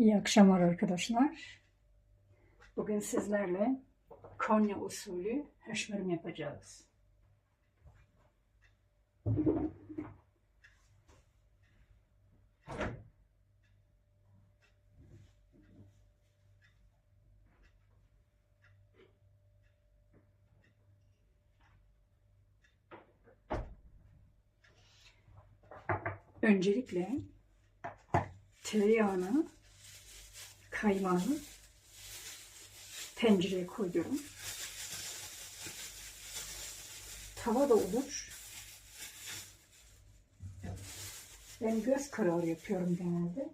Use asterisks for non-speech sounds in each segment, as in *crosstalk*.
İyi akşamlar arkadaşlar. Bugün sizlerle Konya usulü höşmerim yapacağız. Öncelikle tereyağını kaymağını tencereye koyuyorum. Tava da olur. Ben göz kararı yapıyorum genelde.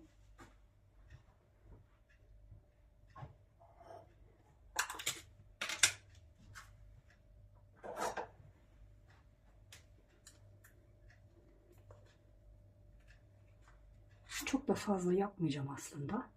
Çok da fazla yapmayacağım aslında.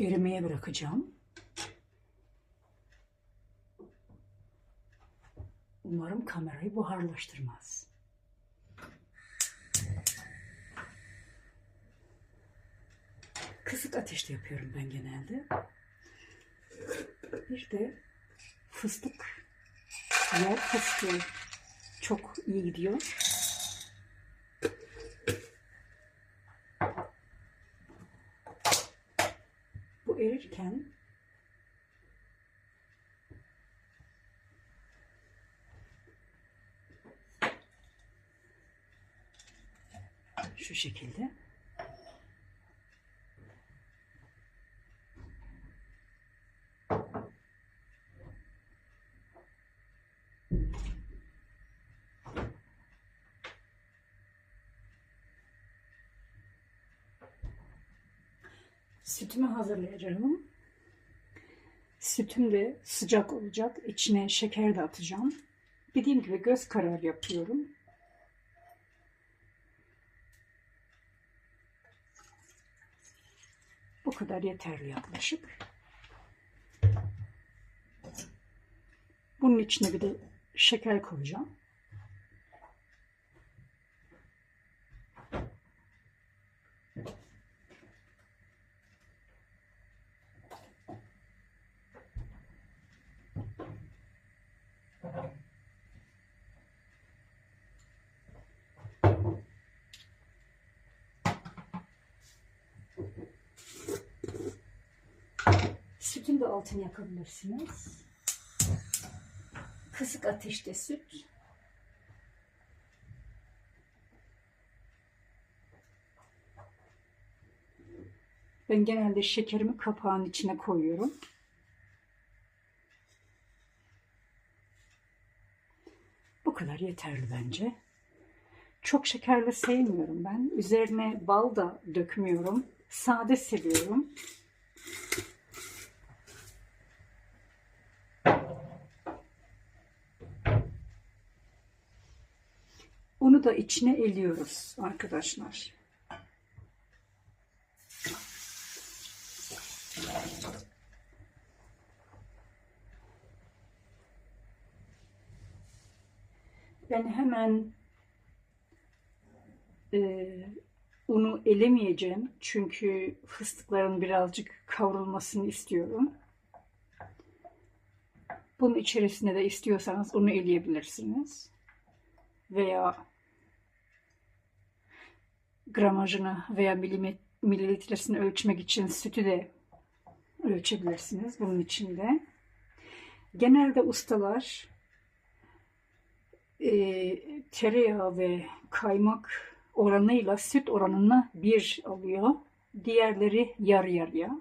Erimeye bırakacağım. Umarım kamerayı buharlaştırmaz. Kısık ateşte yapıyorum ben genelde. Bir de fıstık, yer fıstığı çok iyi gidiyor. Erirken şu şekilde Sütümü hazırlayacağım. Sütüm de sıcak olacak. İçine şeker de atacağım. Dediğim gibi göz kararı yapıyorum. Bu kadar yeterli yaklaşık. Bunun içine bir de şeker koyacağım. Sütün de altını yakabilirsiniz. Kısık ateşte süt. Ben genelde şekerimi kapağın içine koyuyorum. Bu kadar yeterli bence. Çok şekerli sevmiyorum ben. Üzerine bal da dökmüyorum. Sade seviyorum. Onu da içine eliyoruz arkadaşlar. Ben hemen e, unu elemeyeceğim. Çünkü fıstıkların birazcık kavrulmasını istiyorum. Bunun içerisine de istiyorsanız unu eleyebilirsiniz. Veya gramajını veya mililitresini ölçmek için sütü de ölçebilirsiniz bunun içinde. Genelde ustalar e, tereyağı ve kaymak oranıyla süt oranını bir alıyor. Diğerleri yarı yarıya.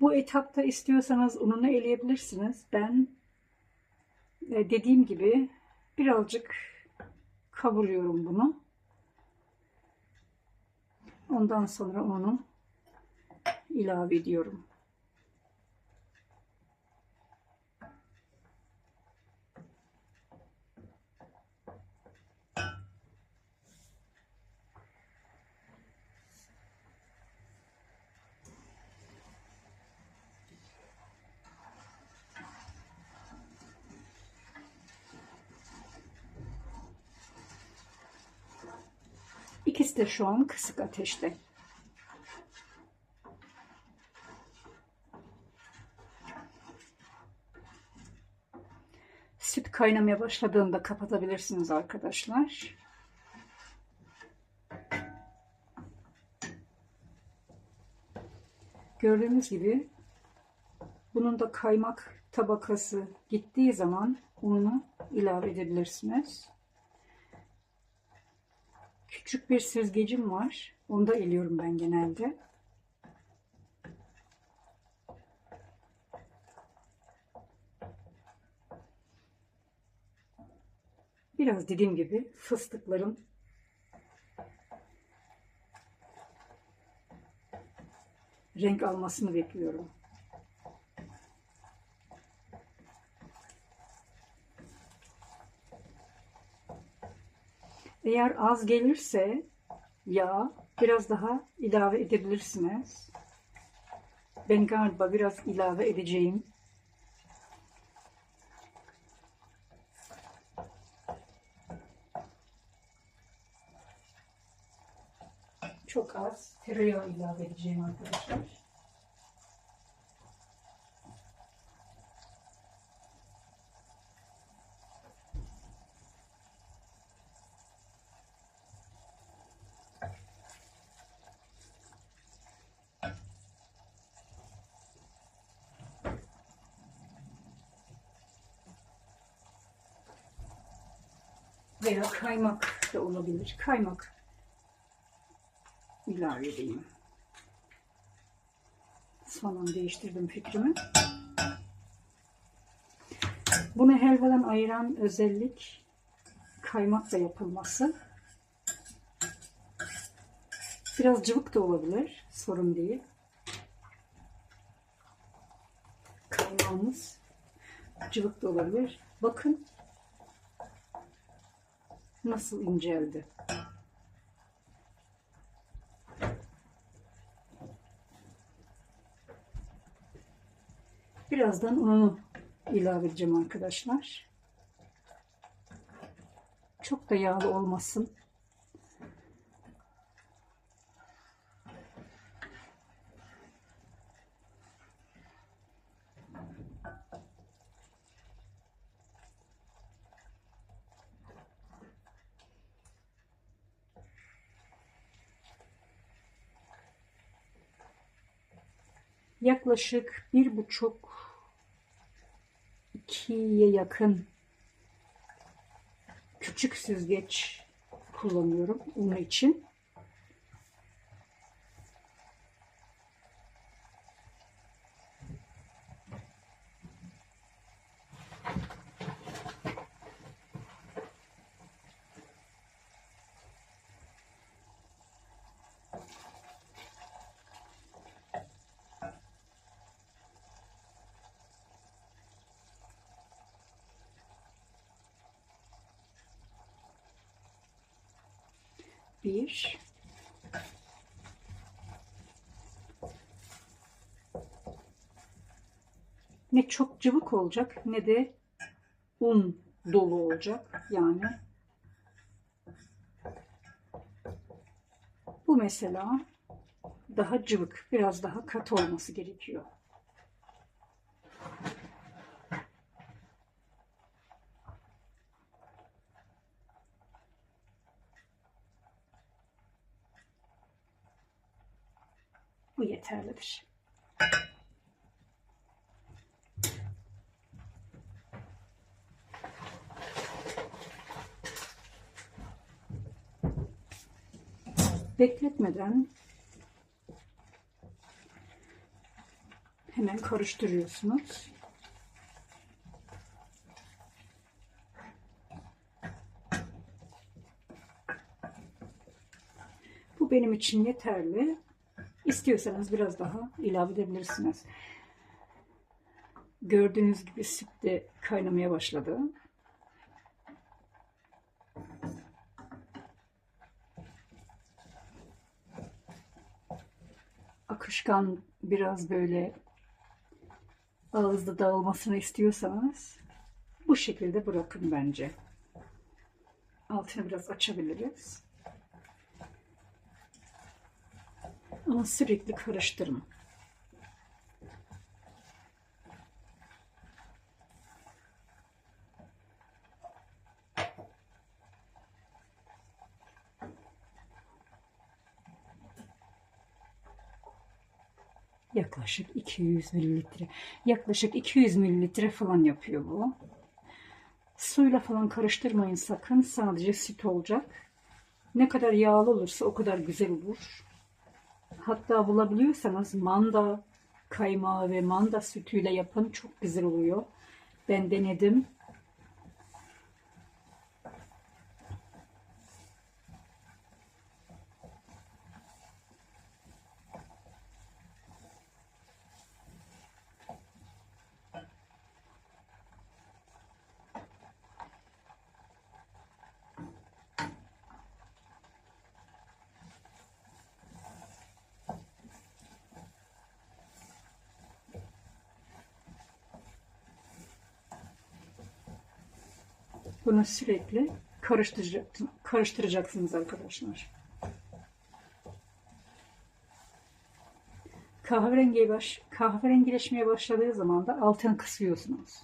Bu etapta istiyorsanız ununu eleyebilirsiniz. Ben e, dediğim gibi birazcık kavuruyorum bunu. Ondan sonra onu ilave ediyorum. İkisi de şu an kısık ateşte. Süt kaynamaya başladığında kapatabilirsiniz arkadaşlar. Gördüğünüz gibi bunun da kaymak tabakası gittiği zaman ununu ilave edebilirsiniz. Küçük bir süzgecim var. Onda eliyorum ben genelde. Biraz dediğim gibi fıstıkların renk almasını bekliyorum. Eğer az gelirse yağ biraz daha ilave edebilirsiniz. Ben galiba biraz ilave edeceğim. Çok az tereyağı ilave edeceğim arkadaşlar. Veya kaymak da olabilir. Kaymak ilave edeyim. Son an değiştirdim fikrimi. Bunu helvadan ayıran özellik kaymakla yapılması. Biraz cıvık da olabilir. Sorun değil. Kaymağımız cıvık da olabilir. Bakın nasıl inceldi. Birazdan ununu ilave edeceğim arkadaşlar. Çok da yağlı olmasın. Yaklaşık bir buçuk ikiye yakın küçük süzgeç kullanıyorum unu için. Bir. Ne çok cıvık olacak ne de un dolu olacak. Yani bu mesela daha cıvık, biraz daha katı olması gerekiyor. Bu yeterlidir. Bekletmeden hemen karıştırıyorsunuz. Bu benim için yeterli. İstiyorsanız biraz daha ilave edebilirsiniz. Gördüğünüz gibi süt de kaynamaya başladı. Akışkan biraz böyle ağızda dağılmasını istiyorsanız bu şekilde bırakın bence. Altını biraz açabiliriz. Ama sürekli karıştırın. Yaklaşık 200 mililitre. Yaklaşık 200 mililitre falan yapıyor bu. Suyla falan karıştırmayın sakın. Sadece süt olacak. Ne kadar yağlı olursa o kadar güzel olur. Hatta bulabiliyorsanız manda kaymağı ve manda sütüyle yapın. Çok güzel oluyor. Ben denedim. Bunu sürekli karıştıracaksınız, karıştıracaksınız arkadaşlar. Kahverengi baş, kahverengileşmeye başladığı zaman da altını kısıyorsunuz.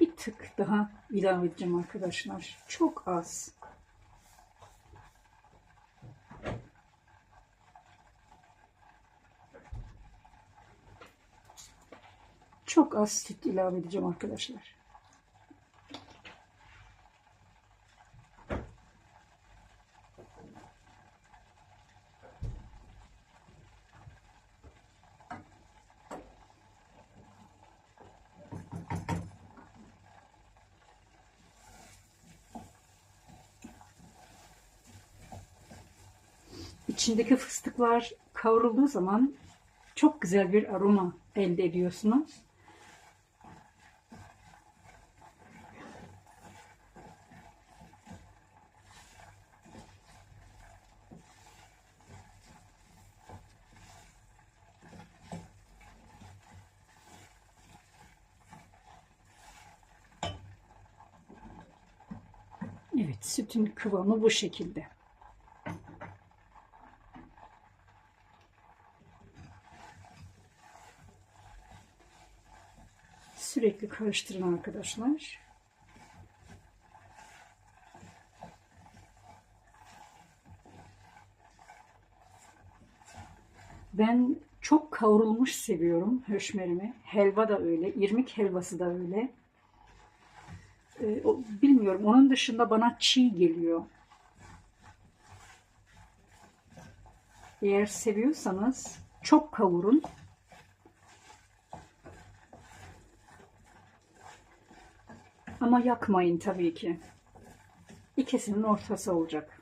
Bir tık daha ilave edeceğim arkadaşlar. Çok az. Çok az süt ilave edeceğim arkadaşlar. İçindeki fıstıklar kavrulduğu zaman çok güzel bir aroma elde ediyorsunuz. Evet, sütün kıvamı bu şekilde. Sürekli karıştırın arkadaşlar. Ben çok kavrulmuş seviyorum höşmerimi. Helva da öyle, irmik helvası da öyle. O- bilmiyorum, onun dışında bana çiğ geliyor. Eğer seviyorsanız çok kavurun. Ama yakmayın tabii ki. İkisinin ortası olacak.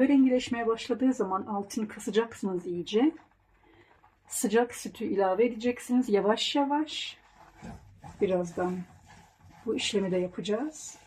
Kahverengileşmeye başladığı zaman altını kısacaksınız iyice. Sıcak sütü ilave edeceksiniz yavaş yavaş. Birazdan bu işlemi de yapacağız.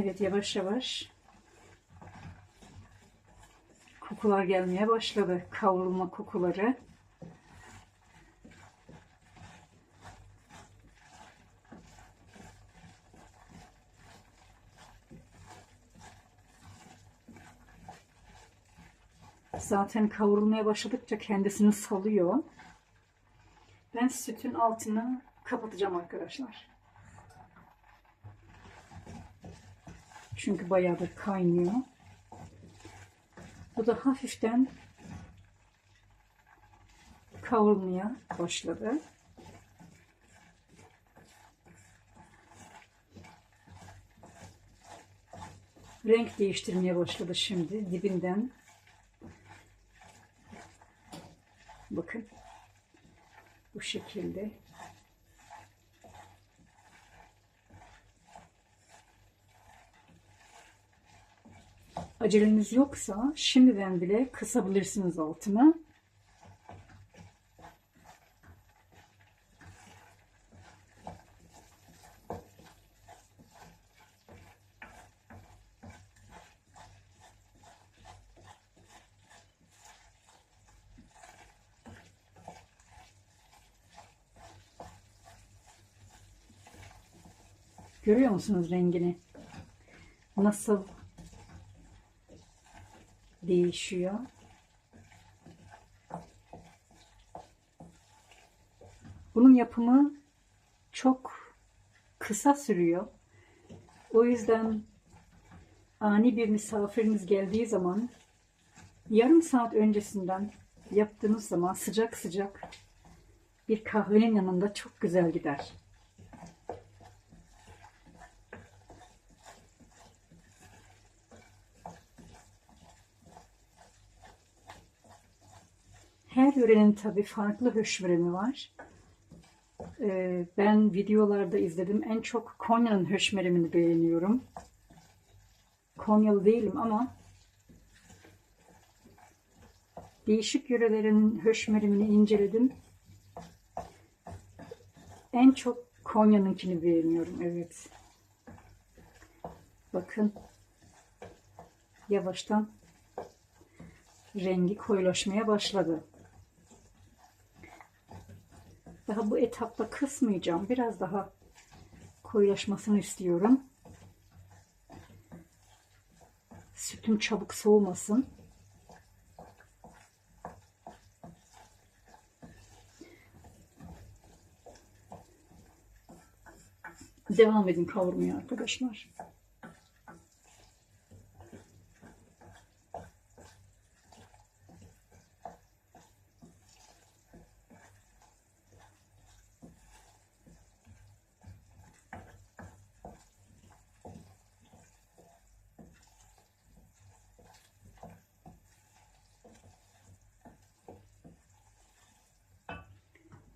Evet yavaş yavaş kokular gelmeye başladı. Kavrulma kokuları. Zaten kavrulmaya başladıkça kendisini salıyor. Ben sütün altını kapatacağım arkadaşlar. Çünkü bayağıdır kaynıyor. Bu da hafiften kavrulmaya başladı. Renk değiştirmeye başladı şimdi dibinden. Bakın. Bu şekilde. Aceleniz yoksa şimdiden bile kısabilirsiniz altını. Görüyor musunuz rengini? Nasıl değişiyor? Bunun yapımı çok kısa sürüyor. O yüzden ani bir misafiriniz geldiği zaman yarım saat öncesinden yaptığınız zaman sıcak sıcak bir kahvenin yanında çok güzel gider. Her yörenin tabii farklı höşmeremi var. Ee, ben videolarda izledim. En çok Konya'nın höşmeremini beğeniyorum. Konyalı değilim ama değişik yörelerin höşmerimini inceledim. En çok Konya'nınkini beğeniyorum. Evet. Bakın. Yavaştan rengi koyulaşmaya başladı. Daha bu etapta kısmayacağım. Biraz daha koyulaşmasını istiyorum. Sütüm çabuk soğumasın. Devam edin kavurmaya arkadaşlar.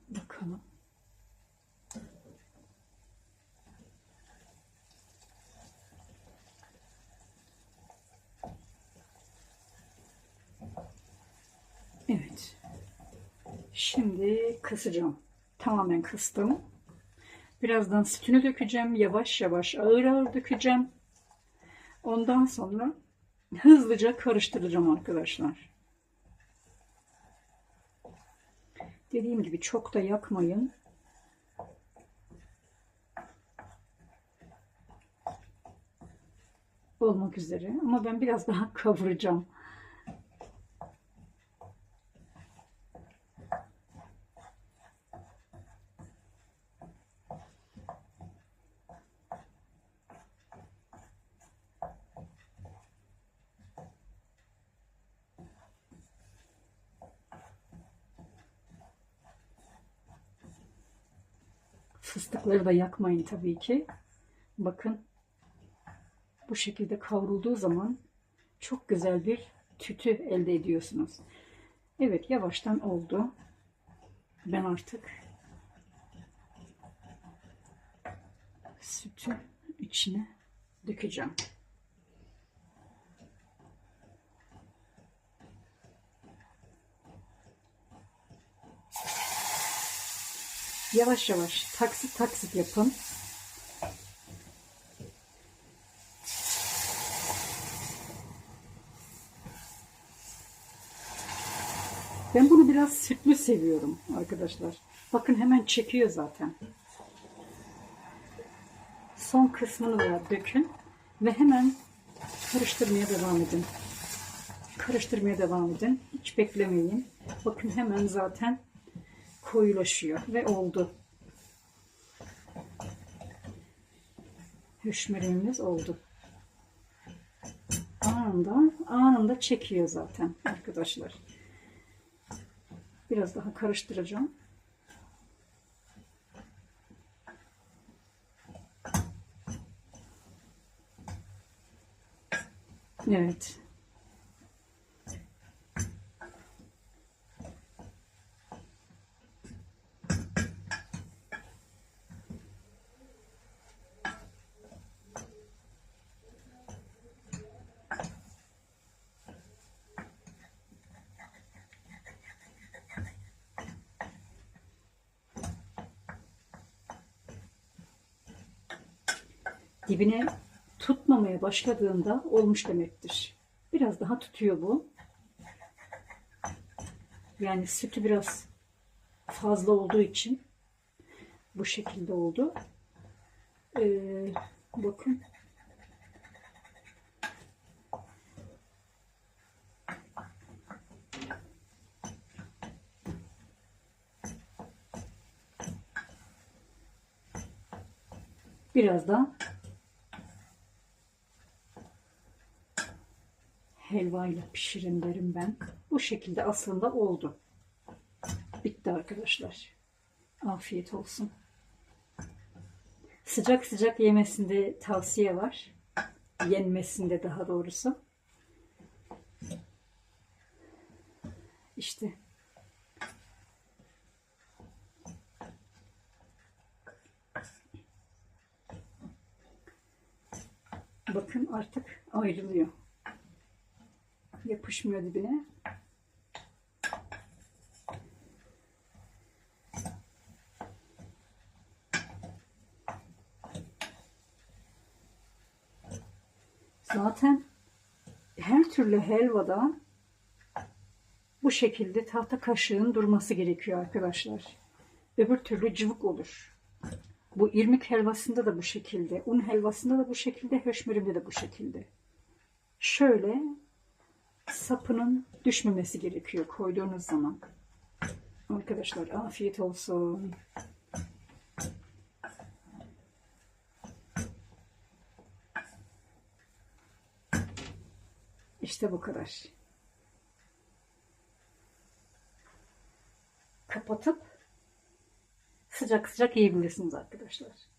Bakalım. Evet. Şimdi kısacağım. Tamamen kıstım. Birazdan sütünü dökeceğim. Yavaş yavaş ağır ağır dökeceğim. Ondan sonra hızlıca karıştıracağım arkadaşlar. Dediğim gibi çok da yakmayın. Olmak üzere. Ama ben biraz daha *laughs* kavuracağım. Fıstıkları da yakmayın tabii ki. Bakın bu şekilde kavrulduğu zaman çok güzel bir tütü elde ediyorsunuz. Evet yavaştan oldu. Ben artık sütü içine dökeceğim. Yavaş yavaş taksit taksit yapın. Ben bunu biraz sütlü seviyorum arkadaşlar. Bakın hemen çekiyor zaten. Son kısmını da dökün ve hemen karıştırmaya devam edin. Karıştırmaya devam edin. Hiç beklemeyin. Bakın hemen zaten koyulaşıyor ve oldu. Höşmerenimiz oldu. Anında, anında çekiyor zaten arkadaşlar. Biraz daha karıştıracağım. Evet. Dibine tutmamaya başladığında olmuş demektir. Biraz daha tutuyor bu. Yani sütü biraz fazla olduğu için bu şekilde oldu. Ee, bakın. Biraz da helva ile pişirin derim ben. Bu şekilde aslında oldu. Bitti arkadaşlar. Afiyet olsun. Sıcak sıcak yemesinde tavsiye var. Yenmesinde daha doğrusu. İşte. Bakın artık ayrılıyor. Yapışmıyor dibine. Zaten her türlü helvada bu şekilde tahta kaşığın durması gerekiyor arkadaşlar. Öbür türlü cıvık olur. Bu irmik helvasında da bu şekilde, un helvasında da bu şekilde, höşmerimde de bu şekilde. Şöyle sapının düşmemesi gerekiyor koyduğunuz zaman. Arkadaşlar afiyet olsun. İşte bu kadar. Kapatıp sıcak sıcak yiyebilirsiniz arkadaşlar.